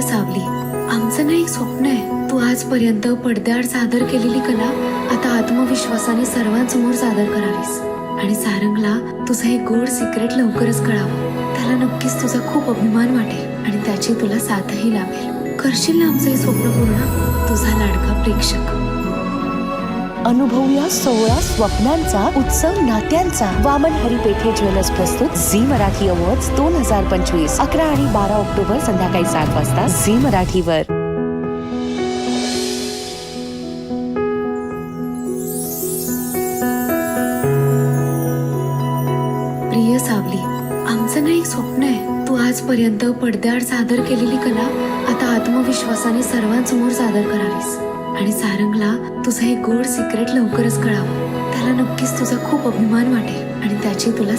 सावली. आमचं ना एक स्वप्न आहे. तू आजपर्यंत पडद्याआड सादर केलेली कला आता आत्मविश्वासाने सर्वांसमोर सादर करावीस. आणि सारंगला तुझं एक गोड सिक्रेट लवकरच कळावं. त्याला नक्कीच तुझा खूप अभिमान वाटेल आणि त्याची तुला साथही लाभेल. करशील ना आमचं हे स्वप्न पूर्ण? तुझा लाडका प्रेक्षक. अनुभवूया सोहळा स्वप्नांचा उत्सव नात्यांचा. वामन हरिपेठे ज्वेलर्स प्रस्तुत झी मराठी अवॉर्ड दोन हजार पंचवीस अकरा आणि बारा ऑक्टोबर संध्याकाळी सात वाजता झी मराठीवर. प्रिय सावली आमचं ना एक स्वप्न आहे. तू आजपर्यंत पडद्याआड सादर केलेली कला आता आत्मविश्वासाने सर्वांसमोर सादर करावीस. आणि सारंगला तुझं हे गोड सिक्रेट लवकरच कळावं. त्याला नक्कीच तुझा खूप अभिमान वाटेल आणि त्याची तुला